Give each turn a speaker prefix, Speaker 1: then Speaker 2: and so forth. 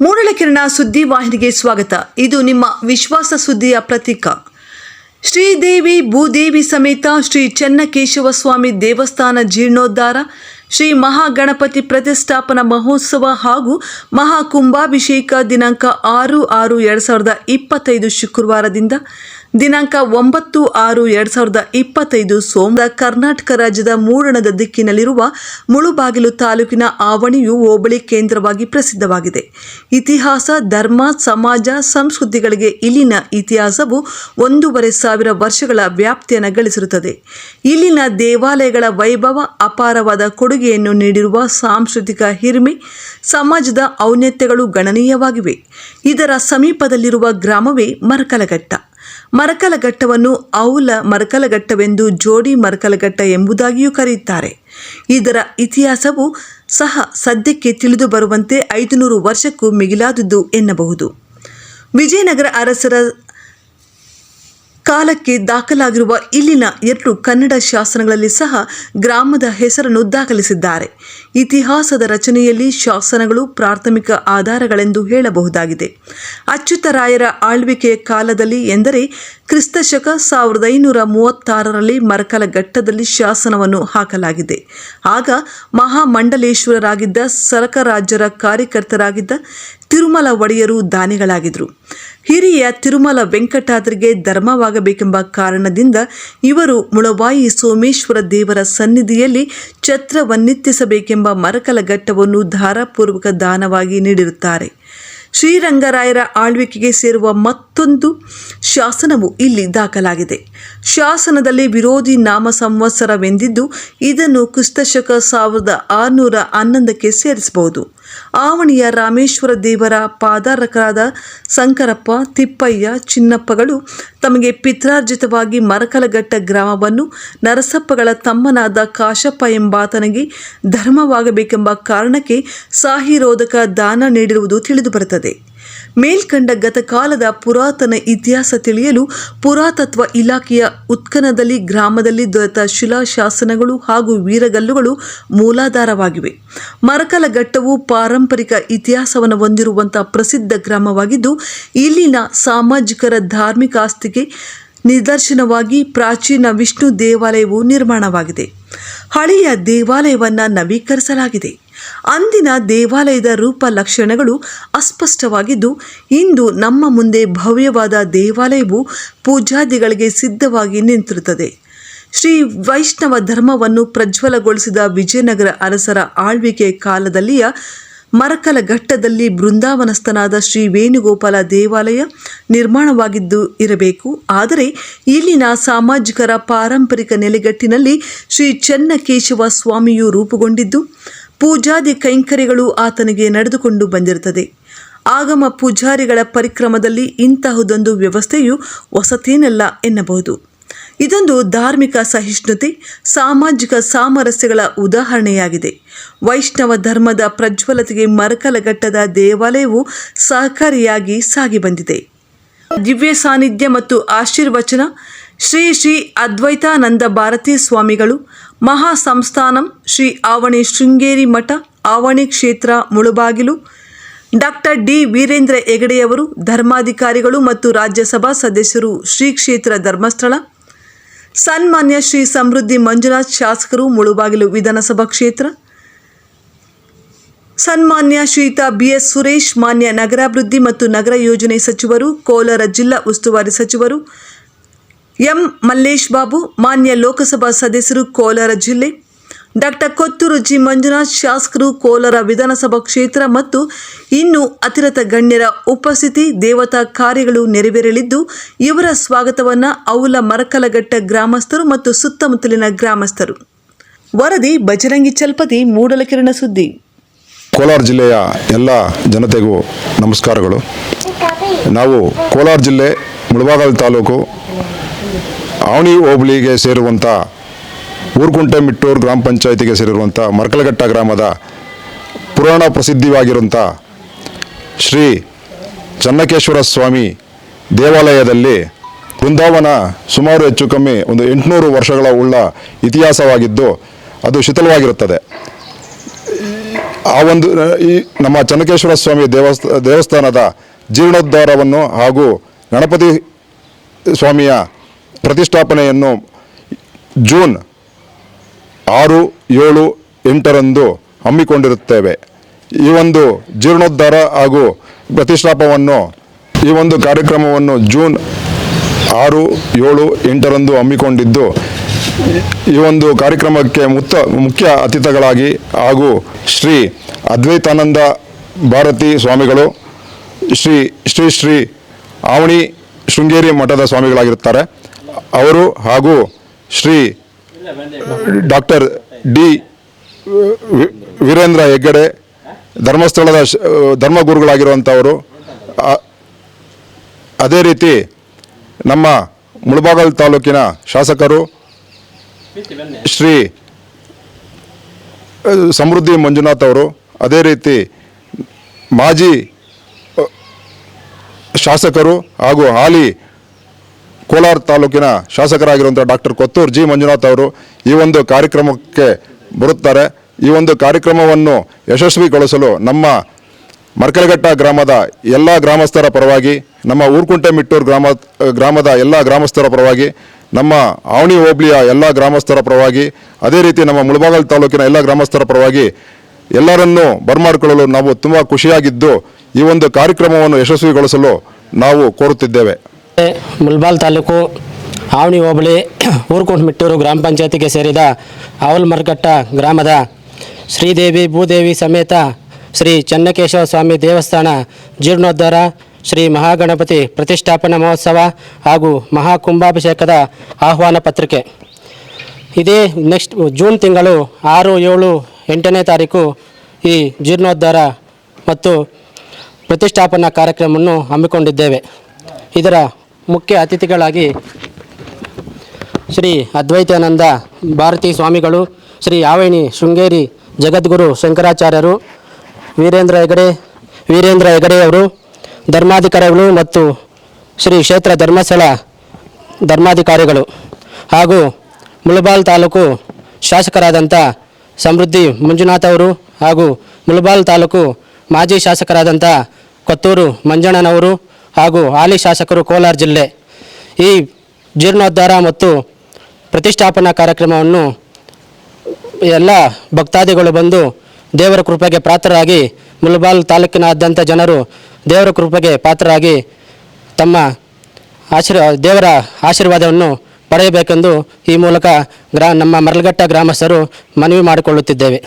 Speaker 1: ಮೂಡಲಕಿರಣ ಸುದ್ದಿ ವಾಹಿನಿಗೆ ಸ್ವಾಗತ. ಇದು ನಿಮ್ಮ ವಿಶ್ವಾಸ ಸುದ್ದಿಯ ಪ್ರತೀಕ. ಶ್ರೀದೇವಿ ಭೂದೇವಿ ಸಮೇತ ಶ್ರೀ ಚೆನ್ನಕೇಶವ ಸ್ವಾಮಿ ದೇವಸ್ಥಾನ ಜೀರ್ಣೋದ್ಧಾರ, ಶ್ರೀ ಮಹಾಗಣಪತಿ ಪ್ರತಿಷ್ಠಾಪನಾ ಮಹೋತ್ಸವ ಹಾಗೂ ಮಹಾಕುಂಭಾಭಿಷೇಕ ದಿನಾಂಕ ಆರು ಆರು ಎರಡು ಸಾವಿರದ ಇಪ್ಪತ್ತೈದು ಶುಕ್ರವಾರದಿಂದ ದಿನಾಂಕ ಒಂಬತ್ತು ಆರು ಎರಡು ಸಾವಿರದ ಇಪ್ಪತ್ತೈದು ಸೋಮವಾರ ಕರ್ನಾಟಕ ರಾಜ್ಯದ ಮೂಡಣದ ದಿಕ್ಕಿನಲ್ಲಿರುವ ಮುಳುಬಾಗಿಲು ತಾಲೂಕಿನ ಆವಣಿಯು ಹೋಬಳಿ ಕೇಂದ್ರವಾಗಿ ಪ್ರಸಿದ್ಧವಾಗಿದೆ. ಇತಿಹಾಸ, ಧರ್ಮ, ಸಮಾಜ, ಸಂಸ್ಕೃತಿಗಳಿಗೆ ಇಲ್ಲಿನ ಇತಿಹಾಸವು ಒಂದೂವರೆ ಸಾವಿರ ವರ್ಷಗಳ ವ್ಯಾಪ್ತಿಯನ್ನು ಗಳಿಸಿರುತ್ತದೆ. ಇಲ್ಲಿನ ದೇವಾಲಯಗಳ ವೈಭವ, ಅಪಾರವಾದ ಕೊಡುಗೆಯನ್ನು ನೀಡಿರುವ ಸಾಂಸ್ಕೃತಿಕ ಹಿರಿಮೆ, ಸಮಾಜದ ಔನ್ನತ್ಯಗಳು ಗಣನೀಯವಾಗಿವೆ. ಇದರ ಸಮೀಪದಲ್ಲಿರುವ ಗ್ರಾಮವೇ ಮರಕಲಘಟ್ಟ. ಮರಕಲಘಟ್ಟವನ್ನು ಔಲ ಮರಕಲಘಟ್ಟವೆಂದು ಜೋಡಿ ಮರಕಲಘಟ್ಟ ಎಂಬುದಾಗಿಯೂ ಕರೆಯುತ್ತಾರೆ. ಇದರ ಇತಿಹಾಸವು ಸಹ ಸದ್ಯಕ್ಕೆ ತಿಳಿದು ಬರುವಂತೆ ಐದುನೂರು ವರ್ಷಕ್ಕೂ ಮಿಗಿಲಾದುದು ಎನ್ನಬಹುದು. ವಿಜಯನಗರ ಅರಸರ ಕಾಲಕ್ಕೆ ದಾಖಲಾಗಿರುವ ಇಲ್ಲಿನ ಎರಡು ಕನ್ನಡ ಶಾಸನಗಳಲ್ಲಿ ಸಹ ಗ್ರಾಮದ ಹೆಸರನ್ನು ದಾಖಲಿಸಿದ್ದಾರೆ. ಇತಿಹಾಸದ ರಚನೆಯಲ್ಲಿ ಶಾಸನಗಳು ಪ್ರಾಥಮಿಕ ಆಧಾರಗಳೆಂದು ಹೇಳಬಹುದಾಗಿದೆ. ಅಚ್ಯುತರಾಯರ ಆಳ್ವಿಕೆಯ ಕಾಲದಲ್ಲಿ ಎಂದರೆ ಕ್ರಿಸ್ತಶಕ ಸಾವಿರದ ಐನೂರ ಮೂವತ್ತಾರರಲ್ಲಿ ಮರಕಲಘಟ್ಟದಲ್ಲಿ ಶಾಸನವನ್ನು ಹಾಕಲಾಗಿದೆ. ಆಗ ಮಹಾಮಂಡಲೇಶ್ವರರಾಗಿದ್ದ ಸರಕರಾಜ್ಯರ ಕಾರ್ಯಕರ್ತರಾಗಿದ್ದ ತಿರುಮಲ ಒಡೆಯರು ದಾನಿಗಳಾಗಿದ್ದರು. ಹಿರಿಯ ತಿರುಮಲ ವೆಂಕಟಾದ್ರಿಗೆ ಧರ್ಮವಾಗಬೇಕೆಂಬ ಕಾರಣದಿಂದ ಇವರು ಮುಳಬಾಯಿ ಸೋಮೇಶ್ವರ ದೇವರ ಸನ್ನಿಧಿಯಲ್ಲಿ ಛತ್ರವನ್ನಿತ್ತಿಸಬೇಕೆಂಬ ಮರಕಲಘಟ್ಟವನ್ನು ಧಾರಾಪೂರ್ವಕ ದಾನವಾಗಿ ನೀಡಿರುತ್ತಾರೆ. ಶ್ರೀರಂಗರಾಯರ ಆಳ್ವಿಕೆಗೆ ಸೇರುವ ಮತ್ತೊಂದು ಶಾಸನವು ಇಲ್ಲಿ ದಾಖಲಾಗಿದೆ. ಶಾಸನದಲ್ಲಿ ವಿರೋಧಿ ನಾಮ ಸಂವತ್ಸರವೆಂದಿದ್ದು, ಇದನ್ನು ಕ್ರಿಸ್ತಶಕ ಸಾವಿರದ ಆರುನೂರ ಹನ್ನೊಂದಕ್ಕೆ ಸೇರಿಸಬಹುದು. ಆವಣಿಯ ರಾಮೇಶ್ವರ ದೇವರ ಪಾದಾರಕರಾದ ಶಂಕರಪ್ಪ, ತಿಪ್ಪಯ್ಯ, ಚಿನ್ನಪ್ಪಗಳು ತಮಗೆ ಪಿತ್ರಾರ್ಜಿತವಾಗಿ ಮರಕಲಘಟ್ಟ ಗ್ರಾಮವನ್ನು ನರಸಪ್ಪಗಳ ತಮ್ಮನಾದ ಕಾಶಪ್ಪ ಎಂಬಾತನಿಗೆ ಧರ್ಮವಾಗಬೇಕೆಂಬ ಕಾರಣಕ್ಕೆ ಸಾಹಿರೋಧಕ ದಾನ ನೀಡಿರುವುದು ತಿಳಿದುಬರುತ್ತದೆ. ಮೇಲ್ಕಂಡ ಗತಕಾಲದ ಪುರಾತನ ಇತಿಹಾಸ ತಿಳಿಯಲು ಪುರಾತತ್ವ ಇಲಾಖೆಯ ಉತ್ಖನದಲ್ಲಿ ಗ್ರಾಮದಲ್ಲಿ ದೊರೆತ ಶಿಲಾಶಾಸನಗಳು ಹಾಗೂ ವೀರಗಲ್ಲುಗಳು ಮೂಲಾಧಾರವಾಗಿವೆ. ಮರಕಲಘಟ್ಟವು ಪಾರಂಪರಿಕ ಇತಿಹಾಸವನ್ನು ಹೊಂದಿರುವಂತಹ ಪ್ರಸಿದ್ಧ ಗ್ರಾಮವಾಗಿದ್ದು, ಇಲ್ಲಿನ ಸಾಮಾಜಿಕರ ಧಾರ್ಮಿಕ ಆಸ್ತಿಗೆ ನಿದರ್ಶನವಾಗಿ ಪ್ರಾಚೀನ ವಿಷ್ಣು ದೇವಾಲಯವು ನಿರ್ಮಾಣವಾಗಿದೆ. ಹಳೆಯ ದೇವಾಲಯವನ್ನು ನವೀಕರಿಸಲಾಗಿದೆ. ಅಂದಿನ ದೇವಾಲಯದ ರೂಪ ಲಕ್ಷಣಗಳು ಅಸ್ಪಷ್ಟವಾಗಿದ್ದು, ಇಂದು ನಮ್ಮ ಮುಂದೆ ಭವ್ಯವಾದ ದೇವಾಲಯವು ಪೂಜಾದಿಗಳಿಗೆ ಸಿದ್ಧವಾಗಿ ನಿಂತಿರುತ್ತದೆ. ಶ್ರೀ ವೈಷ್ಣವ ಧರ್ಮವನ್ನು ಪ್ರಜ್ವಲಗೊಳಿಸಿದ ವಿಜಯನಗರ ಅರಸರ ಆಳ್ವಿಕೆ ಕಾಲದಲ್ಲಿಯ ಮರಕಲಘಟ್ಟದಲ್ಲಿ ಬೃಂದಾವನಸ್ಥನಾದ ಶ್ರೀ ವೇಣುಗೋಪಾಲ ದೇವಾಲಯ ನಿರ್ಮಾಣವಾಗಿದ್ದು ಇರಬೇಕು. ಆದರೆ, ಇಲ್ಲಿನ ಸಾಮಾಜಿಕರ ಪಾರಂಪರಿಕ ನೆಲೆಗಟ್ಟಿನಲ್ಲಿ ಶ್ರೀ ಚೆನ್ನಕೇಶವ ಸ್ವಾಮಿಯು ರೂಪುಗೊಂಡಿದ್ದು ಪೂಜಾದಿ ಕೈಂಕರ್ಯಗಳು ಆತನಿಗೆ ನಡೆದುಕೊಂಡು ಬಂದಿರುತ್ತದೆ. ಆಗಮ ಪೂಜಾರಿಗಳ ಪರಿಕ್ರಮದಲ್ಲಿ ಇಂತಹುದೊಂದು ವ್ಯವಸ್ಥೆಯು ಹೊಸತೇನಲ್ಲ ಎನ್ನಬಹುದು. ಇದೊಂದು ಧಾರ್ಮಿಕ ಸಹಿಷ್ಣುತೆ, ಸಾಮಾಜಿಕ ಸಾಮರಸ್ಯಗಳ ಉದಾಹರಣೆಯಾಗಿದೆ. ವೈಷ್ಣವ ಧರ್ಮದ ಪ್ರಜ್ವಲತೆಗೆ ಮರಕಲಘಟ್ಟದ ದೇವಾಲಯವು ಸಹಕಾರಿಯಾಗಿ ಸಾಗಿ ಬಂದಿದೆ. ದಿವ್ಯ ಸಾನ್ನಿಧ್ಯ ಮತ್ತು ಆಶೀರ್ವಚನ, ಶ್ರೀ ಶ್ರೀ ಅದ್ವೈತಾನಂದ ಭಾರತೀ ಸ್ವಾಮಿಗಳು ಮಹಾ ಸಂಸ್ಥಾನಂ ಶ್ರೀ ಆವಣಿ ಶೃಂಗೇರಿ ಮಠ, ಆವಣಿ ಕ್ಷೇತ್ರ ಮುಳುಬಾಗಿಲು. ಡಾಕ್ಟರ್ ಡಿ ವೀರೇಂದ್ರ ಹೆಗಡೆಯವರು, ಧರ್ಮಾಧಿಕಾರಿಗಳು ಮತ್ತು ರಾಜ್ಯಸಭಾ ಸದಸ್ಯರು ಶ್ರೀ ಕ್ಷೇತ್ರ ಧರ್ಮಸ್ಥಳ. ಸನ್ಮಾನ್ಯ ಶ್ರೀ ಸಮೃದ್ಧಿ ಮಂಜುನಾಥ್ ಶಾಸಕರು ಮುಳುಬಾಗಿಲು ವಿಧಾನಸಭಾ ಕ್ಷೇತ್ರ. ಸನ್ಮಾನ್ಯ ಶ್ರೀಯುತ ಬಿಎಸ್ ಸುರೇಶ್, ಮಾನ್ಯ ನಗರಾಭಿವೃದ್ಧಿ ಮತ್ತು ನಗರ ಯೋಜನೆ ಸಚಿವರು, ಕೋಲಾರ ಜಿಲ್ಲಾ ಉಸ್ತುವಾರಿ ಸಚಿವರು ಎಂ ಮಲ್ಲೇಶ್ ಬಾಬು, ಮಾನ್ಯ ಲೋಕಸಭಾ ಸದಸ್ಯರು ಕೋಲಾರ ಜಿಲ್ಲೆ. Doctor Kothur G. ಮಂಜುನಾಥ್, ಶಾಸಕರು ಕೋಲಾರ ವಿಧಾನಸಭಾ ಕ್ಷೇತ್ರ ಮತ್ತು ಇನ್ನು ಅತಿರಥ ಗಣ್ಯರ ಉಪಸ್ಥಿತಿ, ದೇವತಾ ಕಾರ್ಯಗಳು ನೆರವೇರಲಿದ್ದು, ಇವರ ಸ್ವಾಗತವನ್ನು ಔಲ ಮರಕಲಘಟ್ಟ ಗ್ರಾಮಸ್ಥರು ಮತ್ತು ಸುತ್ತಮುತ್ತಲಿನ ಗ್ರಾಮಸ್ಥರು. ವರದಿ, ಬಜರಂಗಿ ಚಲ್ಪತಿ, ಮೂಡಲಕಿರಣ ಸುದ್ದಿ.
Speaker 2: ಕೋಲಾರ ಜಿಲ್ಲೆಯ ಎಲ್ಲ ಜನತೆಗೂ ನಮಸ್ಕಾರಗಳು. ನಾವು ಕೋಲಾರ ಜಿಲ್ಲೆ ಮುಳಬಾಗಲ್ ತಾಲೂಕು ಅವಣಿ ಹೋಬಳಿಗೆ ಸೇರುವಂಥ ಊರ್ಕುಂಟೆ ಮಿಟ್ಟೂರು ಗ್ರಾಮ ಪಂಚಾಯಿತಿಗೆ ಸೇರಿರುವಂಥ ಮರ್ಕಲಘಟ್ಟ ಗ್ರಾಮದ ಪುರಾಣ ಪ್ರಸಿದ್ಧವಾಗಿರುವಂಥ ಶ್ರೀ ಚನ್ನಕೇಶ್ವರ ಸ್ವಾಮಿ ದೇವಾಲಯದಲ್ಲಿ ಬೃಂದಾವನ ಸುಮಾರು ಹೆಚ್ಚು ಕಮ್ಮಿ ಒಂದು ಎಂಟುನೂರು ವರ್ಷಗಳ ಉಳ್ಳ ಇತಿಹಾಸವಾಗಿದ್ದು ಅದು ಶಿಥಿಲವಾಗಿರುತ್ತದೆ. ಆ ಒಂದು, ಈ ನಮ್ಮ ಚನ್ನಕೇಶ್ವರ ಸ್ವಾಮಿ ದೇವಸ್ಥ, ದೇವಸ್ಥಾನದ ಜೀರ್ಣೋದ್ಧಾರವನ್ನು ಹಾಗೂ ಗಣಪತಿ ಸ್ವಾಮಿಯ ಪ್ರತಿಷ್ಠಾಪನೆಯನ್ನು ಜೂನ್ ಆರು, ಏಳು, ಎಂಟರಂದು ಹಮ್ಮಿಕೊಂಡಿರುತ್ತೇವೆ. ಈ ಒಂದು ಜೀರ್ಣೋದ್ಧಾರ ಹಾಗೂ ಪ್ರತಿಷ್ಠಾಪವನ್ನು, ಈ ಒಂದು ಕಾರ್ಯಕ್ರಮವನ್ನು ಜೂನ್ ಆರು, ಏಳು, ಎಂಟರಂದು ಹಮ್ಮಿಕೊಂಡಿದ್ದು, ಈ- ಒಂದು ಕಾರ್ಯಕ್ರಮಕ್ಕೆ ಮುತ್ತ ಮುಖ್ಯ ಅತಿಥಿಗಳಾಗಿ ಹಾಗೂ ಶ್ರೀ ಅದ್ವೈತಾನಂದ ಭಾರತಿ ಸ್ವಾಮಿಗಳು, ಶ್ರೀ ಶ್ರೀ ಶ್ರೀ ಆವಣಿ ಶೃಂಗೇರಿ ಮಠದ ಸ್ವಾಮಿಗಳಾಗಿರುತ್ತಾರೆ. ಅವರು ಹಾಗೂ ಶ್ರೀ ಡಾಕ್ಟರ್ ಡಿ ವೀರೇಂದ್ರ ಹೆಗ್ಗಡೆ ಧರ್ಮಸ್ಥಳದ ಧರ್ಮಗುರುಗಳಾಗಿರುವಂಥವರು. ಅದೇ ರೀತಿ ನಮ್ಮ ಮುಳಬಾಗಲ್ ತಾಲೂಕಿನ ಶಾಸಕರು ಶ್ರೀ ಸಮೃದ್ಧಿ ಮಂಜುನಾಥ್ ಅವರು, ಅದೇ ರೀತಿ ಮಾಜಿ ಶಾಸಕರು ಹಾಗೂ ಹಾಲಿ ಕೋಲಾರ ತಾಲೂಕಿನ ಶಾಸಕರಾಗಿರುವಂಥ ಡಾಕ್ಟರ್ ಕೊತ್ತೂರು ಜಿ ಮಂಜುನಾಥ್ ಅವರು ಈ ಒಂದು ಕಾರ್ಯಕ್ರಮಕ್ಕೆ ಬರುತ್ತಾರೆ. ಈ ಒಂದು ಕಾರ್ಯಕ್ರಮವನ್ನು ಯಶಸ್ವಿಗೊಳಿಸಲು ನಮ್ಮ ಮರ್ಕಲಘಟ್ಟ ಗ್ರಾಮದ ಎಲ್ಲ ಗ್ರಾಮಸ್ಥರ ಪರವಾಗಿ, ನಮ್ಮ ಊರ್ಕುಂಟೆ ಮಿಟ್ಟೂರು ಗ್ರಾಮ, ಗ್ರಾಮದ ಎಲ್ಲ ಗ್ರಾಮಸ್ಥರ ಪರವಾಗಿ, ನಮ್ಮ ಆವಣಿ ಹೋಬಳಿಯ ಎಲ್ಲ ಗ್ರಾಮಸ್ಥರ ಪರವಾಗಿ, ಅದೇ ರೀತಿ ನಮ್ಮ ಮುಳಬಾಗಲ್ ತಾಲೂಕಿನ ಎಲ್ಲ ಗ್ರಾಮಸ್ಥರ ಪರವಾಗಿ ಎಲ್ಲರನ್ನೂ ಬರಮಾಡಿಕೊಳ್ಳಲು ನಾವು ತುಂಬ ಖುಷಿಯಾಗಿದ್ದು ಈ ಒಂದು ಕಾರ್ಯಕ್ರಮವನ್ನು ಯಶಸ್ವಿಗೊಳಿಸಲು ನಾವು ಕೋರುತ್ತಿದ್ದೇವೆ.
Speaker 3: ಮುಲ್ಬಾಲ್ ತಾಲೂಕು ಆವಣಿ ಹೋಬಳಿ ಊರ್ಕುಂಟಮಿಟ್ಟೂರು ಗ್ರಾಮ ಪಂಚಾಯತಿಗೆ ಸೇರಿದ ಆವಲ್ಮರ್ಘಟ್ಟ ಗ್ರಾಮದ ಶ್ರೀದೇವಿ ಭೂದೇವಿ ಸಮೇತ ಶ್ರೀ ಚನ್ನಕೇಶವ ಸ್ವಾಮಿ ದೇವಸ್ಥಾನ ಜೀರ್ಣೋದ್ಧಾರ, ಶ್ರೀ ಮಹಾಗಣಪತಿ ಪ್ರತಿಷ್ಠಾಪನಾ ಮಹೋತ್ಸವ ಹಾಗೂ ಮಹಾಕುಂಭಾಭಿಷೇಕದ ಆಹ್ವಾನ ಪತ್ರಿಕೆ. ಇದೇ ನೆಕ್ಸ್ಟ್ ಜೂನ್ ತಿಂಗಳು ಆರು, ಏಳು, ಎಂಟನೇ ತಾರೀಕು ಈ ಜೀರ್ಣೋದ್ಧಾರ ಮತ್ತು ಪ್ರತಿಷ್ಠಾಪನಾ ಕಾರ್ಯಕ್ರಮವನ್ನು ಹಮ್ಮಿಕೊಂಡಿದ್ದೇವೆ. ಇದರ ಮುಖ್ಯ ಅತಿಥಿಗಳಾಗಿ ಶ್ರೀ ಅದ್ವೈತಾನಂದ ಭಾರತಿ ಸ್ವಾಮಿಗಳು, ಶ್ರೀ ಯಾವಣಿ ಶೃಂಗೇರಿ ಜಗದ್ಗುರು ಶಂಕರಾಚಾರ್ಯರು, ವೀರೇಂದ್ರ ಹೆಗಡೆ, ವೀರೇಂದ್ರ ಹೆಗಡೆಯವರು, ಧರ್ಮಾಧಿಕಾರಿಗಳು ಮತ್ತು ಶ್ರೀ ಕ್ಷೇತ್ರ ಧರ್ಮಸ್ಥಳ ಧರ್ಮಾಧಿಕಾರಿಗಳು ಹಾಗೂ ಮುಳಬಾಲ್ ತಾಲೂಕು ಶಾಸಕರಾದಂಥ ಸಮೃದ್ಧಿ ಮಂಜುನಾಥ್ ಅವರು ಹಾಗೂ ಮುಳಬಾಲ್ ತಾಲೂಕು ಮಾಜಿ ಶಾಸಕರಾದಂಥ ಕೊತ್ತೂರು ಮಂಜಣ್ಣನವರು ಹಾಗೂ ಹಾಲಿ ಶಾಸಕರು ಕೋಲಾರ ಜಿಲ್ಲೆ ಈ ಜೀರ್ಣೋದ್ಧಾರ ಮತ್ತು ಪ್ರತಿಷ್ಠಾಪನಾ ಕಾರ್ಯಕ್ರಮವನ್ನು ಎಲ್ಲ ಭಕ್ತಾದಿಗಳು ಬಂದು ದೇವರ ಕೃಪೆಗೆ ಪಾತ್ರರಾಗಿ ಮುಲ್ಬಾಲ್ ತಾಲೂಕಿನಾದ್ಯಂತ ಜನರು ದೇವರ ಕೃಪೆಗೆ ಪಾತ್ರರಾಗಿ ತಮ್ಮ ಆಶೀರ್ವ, ದೇವರ ಆಶೀರ್ವಾದವನ್ನು ಪಡೆಯಬೇಕೆಂದು ಈ ಮೂಲಕ ಗ್ರಾ, ನಮ್ಮ ಮರಲ್ಗಟ್ಟ ಗ್ರಾಮಸ್ಥರು ಮನವಿ ಮಾಡಿಕೊಳ್ಳುತ್ತಿದ್ದೇವೆ.